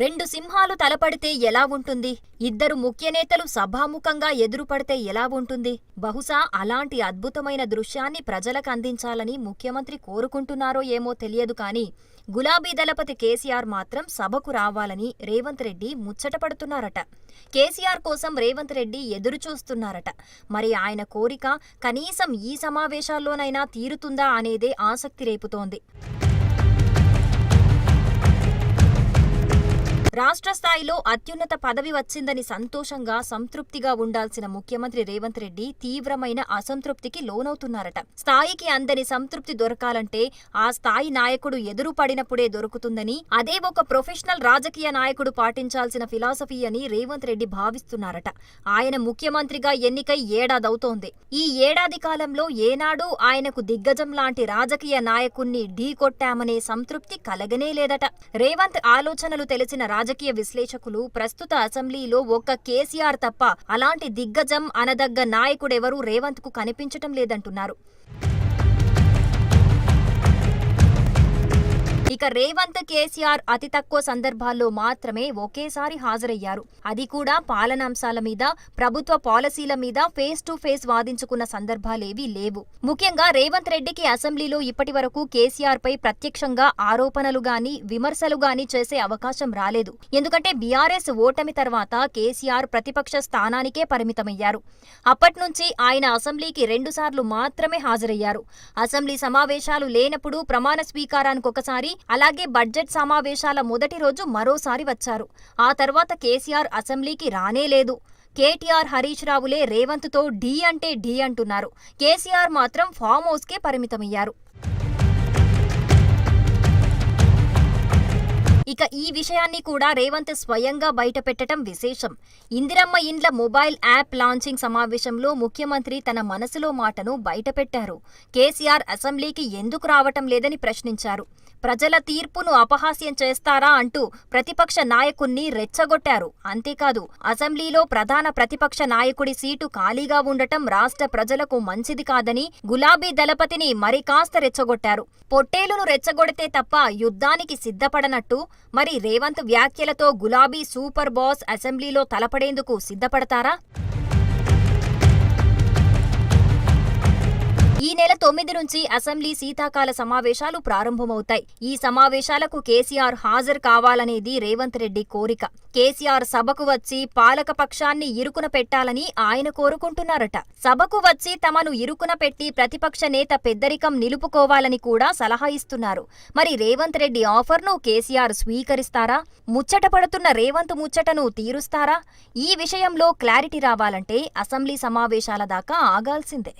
రెండు సింహాలు తలపడితే ఎలా ఉంటుంది? ఇద్దరు ముఖ్య నేతలు సభాముఖంగా ఎదురుపడితే ఎలా ఉంటుంది? బహుశా అలాంటి అద్భుతమైన దృశ్యాన్ని ప్రజలకు అందించాలని ముఖ్యమంత్రి కోరుకుంటున్నారో ఏమో తెలియదు కానీ గులాబీ దళపతి కేసీఆర్ మాత్రం సభకు రావాలని రేవంత్ రెడ్డి ముచ్చటపడుతున్నారట కేసీఆర్ కోసం రేవంత్ రెడ్డి ఎదురు చూస్తున్నారట. మరి ఆయన కోరిక కనీసం ఈ సమావేశాల్లోనైనా తీరుతుందా అనేదే ఆసక్తి రేపుతోంది. రాష్ట్ర స్థాయిలో అత్యున్నత పదవి వచ్చిందని సంతోషంగా సంతృప్తిగా ఉండాల్సిన ముఖ్యమంత్రి రేవంత్ రెడ్డి తీవ్రమైన అసంతృప్తికి లోనవుతున్నారట. స్థాయికి అందని సంతృప్తి దొరకాలంటే ఆ స్థాయి నాయకుడు ఎదురు పడినప్పుడే దొరుకుతుందని అదే ఒక ప్రొఫెషనల్ రాజకీయ నాయకుడు పాటించాల్సిన ఫిలాసఫీ అని రేవంత్ రెడ్డి భావిస్తున్నారట. ఆయన ముఖ్యమంత్రిగా ఎన్నికై ఏడాదవుతోంది. ఈ ఏడాది కాలంలో ఏనాడు ఆయనకు దిగ్గజం లాంటి రాజకీయ నాయకుణ్ణి ఢీకొట్టామనే సంతృప్తి కలగనే లేదట. రేవంత్ ఆలోచనలు తెలిసిన రాజకీయ విశ్లేషకులు ప్రస్తుత అసెంబ్లీలో ఒక్క కేసీఆర్ తప్ప అలాంటి దిగ్గజం అనదగ్గ నాయకుడెవరూ రేవంత్కు కనిపించటం లేదంటున్నారు. ఇక రేవంత్ కేసీఆర్ అతి తక్కువ సందర్భాల్లో మాత్రమే ఒకేసారి హాజరయ్యారు. అది కూడా పాలనాంశాల మీద ప్రభుత్వ పాలసీల మీద ఫేస్ టు ఫేస్ వాదించుకున్న సందర్భాలేవీ లేవు. ముఖ్యంగా రేవంత్ రెడ్డికి అసెంబ్లీలో ఇప్పటి వరకు కేసీఆర్ పై ప్రత్యక్షంగా ఆరోపణలు గాని విమర్శలు గాని చేసే అవకాశం రాలేదు. ఎందుకంటే బీఆర్ఎస్ ఓటమి తర్వాత కేసీఆర్ ప్రతిపక్ష స్థానానికే పరిమితమయ్యారు. అప్పట్నుంచి ఆయన అసెంబ్లీకి రెండుసార్లు మాత్రమే హాజరయ్యారు. అసెంబ్లీ సమావేశాలు లేనప్పుడు ప్రమాణ స్వీకారానికి ఒకసారి అలాగే బడ్జెట్ సమావేశాల మొదటి రోజు మరోసారి వచ్చారు. ఆ తర్వాత కేసీఆర్ అసెంబ్లీకి రానే లేదు. కేటీఆర్ హరీష్ రావులే రేవంత్తో ఢీ అంటే ఢీ అంటున్నారు. కేసీఆర్ మాత్రం ఫామ్ హౌస్కే పరిమితమయ్యారు. ఇక ఈ విషయాన్ని కూడా రేవంత్ స్వయంగా బయటపెట్టడం విశేషం. ఇందిరమ్మ ఇండ్ల మొబైల్ యాప్ లాంచింగ్ సమావేశంలో ముఖ్యమంత్రి తన మనసులో మాటను బయటపెట్టారు. కేసీఆర్ అసెంబ్లీకి ఎందుకు రావటం లేదని ప్రశ్నించారు. ప్రజల తీర్పును అపహాస్యం చేస్తారా అంటూ ప్రతిపక్ష నాయకుణ్ణి రెచ్చగొట్టారు. అంతేకాదు అసెంబ్లీలో ప్రధాన ప్రతిపక్ష నాయకుడి సీటు ఖాళీగా ఉండటం రాష్ట్ర ప్రజలకు మంచిది కాదని గులాబీ దళపతిని మరి కాస్త రెచ్చగొట్టారు. పొట్టేలును రెచ్చగొడితే తప్ప యుద్ధానికి సిద్ధపడనట్టు మరి రేవంత్ వ్యాఖ్యలతో గులాబీ సూపర్ బాస్ అసెంబ్లీలో తలపడేందుకు సిద్ధపడతారా? తొమ్మిది నుంచి అసెంబ్లీ శీతాకాల సమావేశాలు ప్రారంభమవుతాయి. ఈ సమావేశాలకు కేసీఆర్ హాజరు కావాలనేది రేవంత్ రెడ్డి కోరిక. కేసీఆర్ సభకు వచ్చి పాలక పక్షాన్ని ఇరుకున పెట్టాలని ఆయన కోరుకుంటున్నారట. సభకు వచ్చి తమను ఇరుకున పెట్టి ప్రతిపక్ష నేత పెద్దరికం నిలుపుకోవాలని కూడా సలహా ఇస్తున్నారు. మరి రేవంత్ రెడ్డి ఆఫర్ను కేసీఆర్ స్వీకరిస్తారా? ముచ్చట పడుతున్న రేవంత్ ముచ్చటను తీరుస్తారా? ఈ విషయంలో క్లారిటీ రావాలంటే అసెంబ్లీ సమావేశాల దాకా ఆగాల్సిందే.